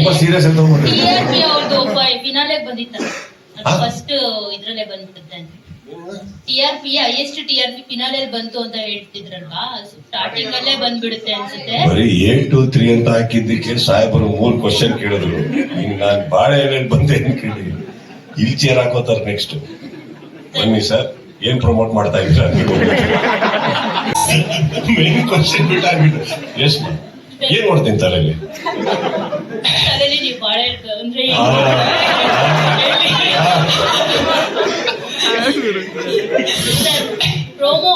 ತುಂಬಾ serious R P ಅವ್ರದ್ದು finale ಬಂದಿತ್ತಲ್ಲ ಅದು ಫಸ್ಟ್ ಇದ್ರಲ್ಲೇ ಬಂದ್ಬಿಡುತ್ತೆ T R P highest T R P finale ಬಂತು ಅಂತ ಹೇಳ್ತಿದ್ರಲ್ವಾ? ಸ್ಟಾರ್ಟಿಂಗ್ ಅಲ್ಲೇ ಬಂದ್ಬಿಡುತ್ತೆ ಅನ್ಸುತ್ತೆ. ಬರೀ ಏಟ್ ಟು ತ್ರೀ ಅಂತ ಹಾಕಿದ್ದಕ್ಕೆ ಸಾಹೇಬರು ಮೂರ್ ಕ್ವಶನ್ ಕೇಳಿದ್ರು. ಈಗ ನಾನು ಬಾಳೆ ಏನೇನು ಬಂದೆ ಅಂತ ಕೇಳಿ. ಇಲ್ಲಿ ಚೇರ್ ಹಾಕೋತಾರೆ ನೆಕ್ಸ್ಟ್ ಬನ್ನಿ ಸರ್ ಏನ್ ಪ್ರಮೋಟ್ ಮಾಡ್ತಾ ಇದ್ರ ಮೇನ್ ಕ್ವಶನ್ ಬಿಟ್ಟಾಗ್ಬಿಟ್ಟು. ಎಸ್ ಏನ್ ನೋಡ್ತೀನಿ ತಲೆಯಲ್ಲಿ ತಲೆಯಲ್ಲಿ ನೀವು ಬಾಳೆ ಅಂದ್ರೆ promo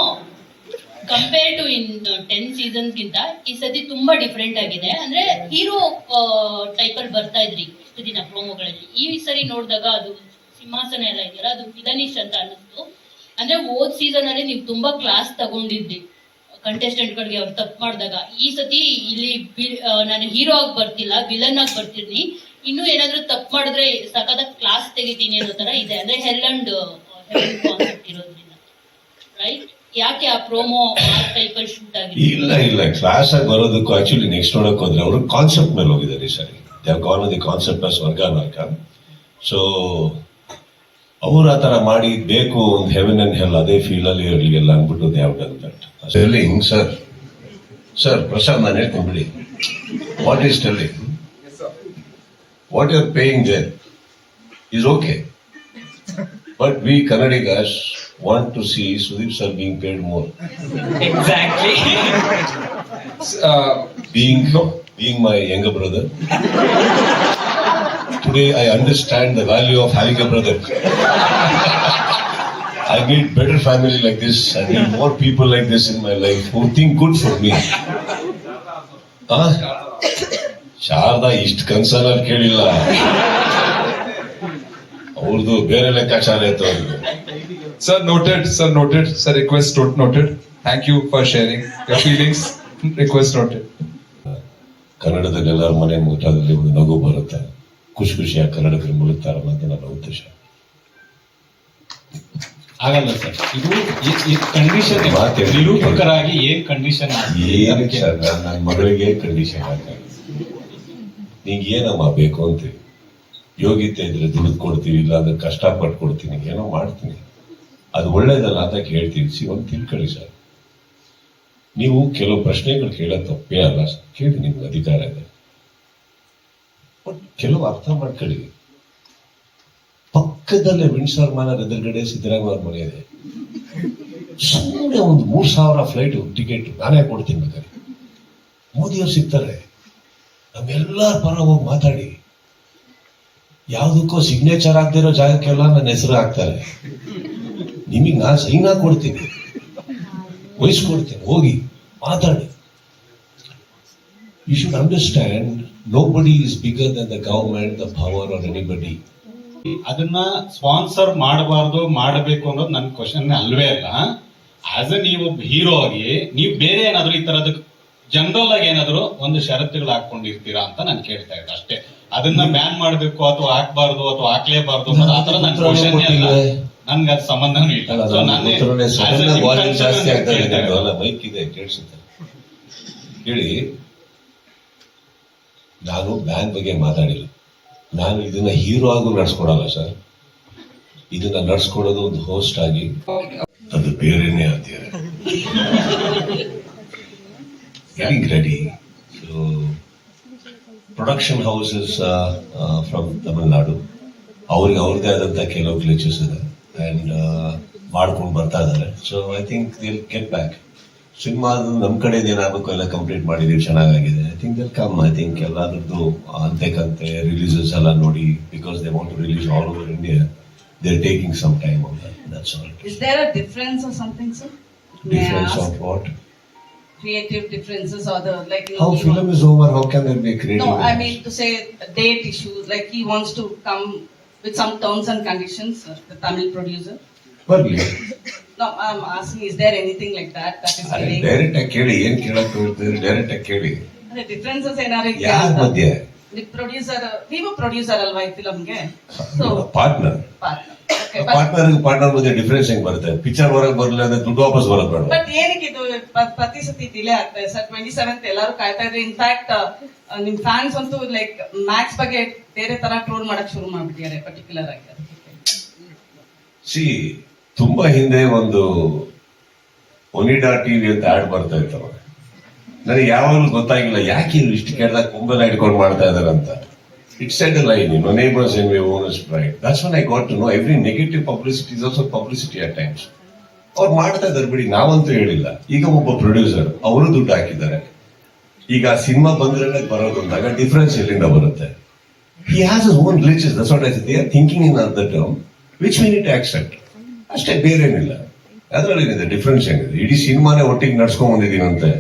compare to in ten season ಗಿಂತ ಈ ಸತಿ ತುಂಬಾ ಡಿಫ್ರೆಂಟ್ ಆಗಿದೆ. ಅಂದ್ರೆ ಹೀರೋ ಟೈಪ್ ಅಲ್ಲಿ ಬರ್ತಾ ಇದ್ರಿ ಇಷ್ಟು ದಿನ ಪ್ರೋಮೋಗಳಲ್ಲಿ. ಈ ಸರಿ ನೋಡಿದಾಗ ಅದು ಸಿಂಹಾಸನ ಎಲ್ಲ ಇದೆಯಲ್ಲ ಅದು ಫಿದನಿಶ್ ಅಂತ ಅನ್ನಿಸ್ತು. ಅಂದ್ರೆ ಓದ್ ಸೀಸನ್ ಅಲ್ಲಿ ನೀವು ತುಂಬಾ ಕ್ಲಾಸ್ ತಗೊಂಡಿದ್ರಿ. ಕಂಟೆಸ್ಟೆಂಟ್ ಗಳಿಗೆ ಅವ್ರು ತಪ್ಪು ಮಾಡಿದಾಗ, ಈ ಸತಿ ಇಲ್ಲಿ ನಾನು ಹೀರೋ ಆಗಿ ಬರ್ತಿಲ್ಲ, ವಿಲನ್ ಆಗಿ ಬರ್ತಿದ್ದೀನಿ ಇನ್ನೂ ಏನಾದ್ರೂ ತಪ್ಪು ಮಾಡಿದ್ರೆ ಸಕದ ಕ್ಲಾಸ್ ತೆಗಿತೀನಿ ಅನ್ನೋ ತರ ಇದೆ. ಅಂದ್ರೆ ಹೆಲ್ ಅಂಡ್ ಕಾನ್ಸೆಪ್ಟ್ ಇರೋದ್ರಿಂದ. ರೈಟ್ ಯಾಕೆ ಆ ಪ್ರೋಮೋ ಟೈಪ್ ಅಲ್ಲಿ ಶೂಟ್ ಆಗಿದೆ? ಇಲ್ಲ ಇಲ್ಲ. ಕ್ಲಾಸ್ ಆಗಿ ಬರೋದಕ್ಕೂ ಆಕ್ಚುಲಿ ನೆಕ್ಸ್ಟ್ ನೋಡಕ್ ಹೋದ್ರೆ ಅವರು ಕಾನ್ಸೆಪ್ಟ್ ಮೇಲೆ ಹೋಗಿದ್ದಾರೆ ಸರಿ. They gone the concept as ವರ್ಗ ನಾರ್ಕ ಸೊ ಅವ್ರು ಆ ತರ ಮಾಡಿ, ಬೇಕು, ಒಂದು ಹೆವೆನ್ ಅಂಡ್ ಹೆಲ್ ಅದೇ ಫೀಲ್ ಅಲ್ಲಿ ಇರಲಿ ಎಲ್ಲ ಅಂದ್ಬಿಟ್ಟು they done that Sterling, sir. Sir, Prasanna company. What is Sterling? Yes, sir. What you're paying there is okay. But we Kannadigas want to see Sudip sir being paid more. Exactly. uh, being, being my younger brother, today I understand the value of having a brother. I need better family like this. I need more people like this in my life who think good for me. Sharada ಇಷ್ಟ ಕನ್ಸಲ್ಲಿ ಕೇಳಿಲ್ಲ ಅವ್ರದ್ದು ಬೇರೆ ಲೆಕ್ಕಾಚಾರ ಇತ್ತು ಅವ್ರಿಗೆ sir, noted. Sir, noted. Sir, request not- noted. Thank you for sharing your feelings. Request noted. ಕನ್ನಡದಲ್ಲಿ ಎಲ್ಲರ ಮನೆ ಮುಖದಲ್ಲಿ ಒಂದು ನಗು ಬರುತ್ತೆ ಖುಷಿ ಖುಷಿಯಾಗಿ ಕನ್ನಡದಲ್ಲಿ ಮುಳುಗ್ತಾರೆ ಅನ್ನೋದು ನನ್ನ ಉದ್ದೇಶ ಆಗಲ್ಲ ಸರ್. ಇದು ಕಂಡೀಷನ್ ಮಾತೇ- ನಿರೂಪಕರಾಗಿ ಏನ್ ಕಂಡೀಷನ್ ಏನಕ್ಕೆ ಸರ್ ನನ್ನ ಮಗಳಿಗೆ ಕಂಡೀಷನ್ ಹಾಕಿ ನಿಂಗೆ ಏನಮ್ಮ ಬೇಕು ಅಂತೀವಿ ಯೋಗ್ಯತೆ ಇದ್ರೆ ದುಡ್ಡು ಕೊಡ್ತೀವಿ ಇಲ್ಲ ಅಂದ್ರೆ ಕಷ್ಟಪಟ್ಟು ಕೊಡ್ತೀನಿ ಏನೋ ಮಾಡ್ತೀನಿ. ಅದು ಒಳ್ಳೇದಲ್ಲ ಅಂತ ಕೇಳ್ತೀವಿ. ಸಿ ಒಂದು ತಿಳ್ಕೊಳ್ಳಿ ಸರ್. ನೀವು ಕೆಲವು ಪ್ರಶ್ನೆಗಳು ಕೇಳೋ ತಪ್ಪೇ ಅಲ್ಲ ಕೇಳಿ ನಿಮ್ಗೆ ಅಧಿಕಾರ ಇದೆ. ಬಟ್ ಕೆಲವು ಅರ್ಥ ಮಾಡ್ಕೊಳ್ಳಿ. ಪಕ್ಕದಲ್ಲೇ ವಿಂಡ್ಸರ್ ಮ್ಯಾನರ್ ಎದುರುಗಡೆ ಸಿದ್ದರಾಮಯ್ಯ ಮನೆ ಇದೆ. ಸುಮ್ಮನೆ ಒಂದು ಮೂರ್ ಸಾವಿರ ಫ್ಲೈಟ್ ಟಿಕೆಟ್ ನಾನೇ ಕೊಡ್ತೀನಿ ಬೇಕಾದ್ರೆ ಮೋದಿಯವ್ರು ಸಿಗ್ತಾರೆ. ನಮ್ಮೆಲ್ಲರ ಪರ ಹೋಗಿ ಮಾತಾಡಿ. ಯಾವುದಕ್ಕೋ ಸಿಗ್ನೇಚರ್ ಆಗದಿರೋ ಜಾಗಕ್ಕೆಲ್ಲ ನನ್ನ ಹೆಸರು ಹಾಕ್ತಾರೆ. ನಿಮಗೆ ನಾನು ಸೈನ್ ಕೊಡ್ತೀನಿ. ವಹಿಸ್ಕೊಡ್ತೀನಿ. ಹೋಗಿ ಮಾತಾಡಿ. You should understand nobody is bigger than the government the power are anybody ಅದನ್ನ ಸ್ಪಾನ್ಸರ್ ಮಾಡಬಾರ್ದು ಮಾಡಬೇಕು ಅನ್ನೋದು ನನ್ನ ಕ್ವಶನ್ ಅಲ್ವೇ ಅಲ್ಲ. ಆಸ್ ಎ ನೀವು ಹೀರೋ ಆಗಿ ನೀವು ಬೇರೆ ಏನಾದ್ರು ಈ ತರದ ಜನರಲ್ ಆಗಿ ಏನಾದ್ರು ಒಂದು ಷರತ್ತುಗಳು ಹಾಕೊಂಡಿರ್ತೀರಾ ಅಂತ ನಾನು ಕೇಳ್ತಾ ಇದ್ದೆ ಅಷ್ಟೇ. ಅದನ್ನ ಬ್ಯಾನ್ ಮಾಡಬೇಕು ಅಥವಾ ಹಾಕ್ಬಾರ್ದು ಅಥವಾ ಹಾಕ್ಲೇಬಾರ್ದು ಅನ್ನೋದು ಆ ತರ ನನ್ನ ಕ್ವಶನ್ ಅಲ್ಲ. ನನ್ಗೆ ಅದು ಸಂಬಂಧನೂ ಇಲ್ಲ. ನಾನು ಮೈಕ್ ಇದೆ ಕೇಳಿಸುತ್ತೆ. ಹೇಳಿ ನಾನು ಬ್ಯಾನ್ ಬಗ್ಗೆ ಮಾತಾಡಿಲ್ಲ. ನಾನು ಇದನ್ನ ಹೀರೋ ಆಗು ನಡ್ಸ್ಕೊಡಲ್ಲ ಸರ್. ಇದನ್ನ ನಡ್ಸ್ಕೊಡೋದು ಒಂದು ಹೋಸ್ಟ್ ಆಗಿ. ಅದು ಬೇರೆನೆ ಆಗ್ತಿದೆ ready production houses from Tamil Nadu ಅವ್ರಿಗೆ ಅವ್ರದ್ದೇ ಆದಂತ ಕೆಲವು ಗ್ಲಿಚಸ್ ಇದೆ. ಅಂಡ್ ಮಾಡ್ಕೊಂಡು ಬರ್ತಾ ಇದ್ದಾರೆ. So I think they'll get back ಸಿನಿಮಾದ ನಮ್ಮ ಕಡೆ ಏನಾಗಬೇಕು ಎಲ್ಲ ಕಂಪ್ಲೀಟ್ ಮಾಡಿದೀವಿ ಚೆನ್ನಾಗಿದೆ I think Dil come I think ಎಲ್ಲಾದ್ರದ್ದು ಅಂತೆ ಕಂತೆ ರಿಲೀಸಸ್ ಎಲ್ಲ ನೋಡಿ because they want to release all over India they are taking some time on that's all Is there a difference or something, sir? May I difference ask? Of what Creative differences or the like. you how know, film is over how can there be creative No, I mean to say date issues, like he wants to come with some terms and conditions, uh, the Tamil producer. ಬರ್ಲಿ No, I'm asking, is there anything like that that is are getting? Direct ಆಗಿ ಕೇಳಿ ಏನ್ ಕೇಳಕ್ direct ಆಗಿ ಕೇಳಿ The differences ಏನಾದ್ರು ಯಾರ ಇದೆಯಾ ಅಂತ? ಮಧ್ಯೆ ನೀವು producer ಅಲ್ವಾ ಈ ಫಿಲಮ್ಗೆ? So, ಪಾರ್ಟ್ನರ್ ಪಾರ್ಟ್ನರ್ ಪಾರ್ಟ್ನರ್ ಮಧ್ಯೆ ಡಿಫ್ರೆನ್ಸ್ ಹೆಂಗ್ ಬರುತ್ತೆ ಪಿಕ್ಚರ್ ಹೊರಗೆ ಬರಲಿಲ್ಲ ಅಂದ್ರೆ ದುಡ್ಡು ವಾಪಸ್ ಬರೋದು ಬೇಡ ಬಟ್ ಏನಕ್ಕೆ ಇದು ಪ- ಪ್ರತಿ ಸತಿ ಡಿಲೇ ಆಗ್ತಾ ಇದೆ ಸರ್ ಟ್ವೆಂಟಿ ಸೆವೆಂತ್ ಎಲ್ಲರೂ ಕಾಯ್ತಾ ಇದ್ರೆ ಇನ್ಫ್ಯಾಕ್ಟ್ ನಿಮ್ ಫ್ಯಾನ್ಸ್ ಅಂತೂ ಲೈಕ್ ಮ್ಯಾಕ್ಸ್ ಬಗ್ಗೆ ಬೇರೆ ತರ ಟ್ರೋಲ್ ಮಾಡಕ್ ಶುರು ಮಾಡ್ಬಿಟ್ಟಿದ್ದಾರೆ ಪರ್ಟಿಕ್ಯುಲರ್ ಆಗಿ. ಸಿ ತುಂಬಾ ಹಿಂದೆ ಒಂದು ಒನಿಡಾ ಟಿವಿ ಅಂತ ಆಡ್ ಬರ್ತಾ ಇತ್ತವ ನನಗೆ ಯಾವಾಗಲೂ ಗೊತ್ತಾಗಿಲ್ಲ, ಯಾಕೆ ಇವ್ರು ಇಷ್ಟು ಕೆಟ್ಟ ಕುಂಬೆಲ್ಲ ಇಟ್ಕೊಂಡು ಮಾಡ್ತಾ ಇದಾರೆ ಅಂತ. It's at line in neighbours in my owners pride that's one I got to know every negative publicity is also publicity at times ಅವ್ರು ಮಾಡ್ತಾ ಇದಾರೆ ಬಿಡಿ, ನಾವಂತೂ ಹೇಳಿಲ್ಲ. ಈಗ ಒಬ್ಬ ಪ್ರೊಡ್ಯೂಸರ್ ಅವರು ದುಡ್ಡು ಹಾಕಿದ್ದಾರೆ. ಈಗ ಸಿನಿಮಾ ಬಂದ್ರೆ ಬರೋದು ಅಂದಾಗ ಡಿಫ್ರೆನ್ಸ್ ಎಲ್ಲಿಂದ ಬರುತ್ತೆ? He has his own that's That's what I thinking are thinking in which need to accept. ಅಷ್ಟೇ ಬೇರೆ ಏನಿಲ್ಲ ಅದರಲ್ಲಿ ಏನಿದೆ ಡಿಫ್ರೆನ್ಸ್ ಏನಿದೆ ಇಡೀ ಸಿನಿಮಾನೇ ಒಟ್ಟಿಗೆ ನಡ್ಸ್ಕೊಂಡ್ ಬಂದಿದ್ದೀನಂತೆ.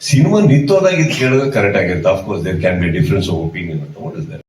ಸಿನಿಮಾ ನಿಂತೋದಾಗ ಕೇಳೋದು ಕರೆಕ್ಟ್ ಆಗಿರುತ್ತೆ. Of course there can be difference of opinion ಅಂತ ದಟ್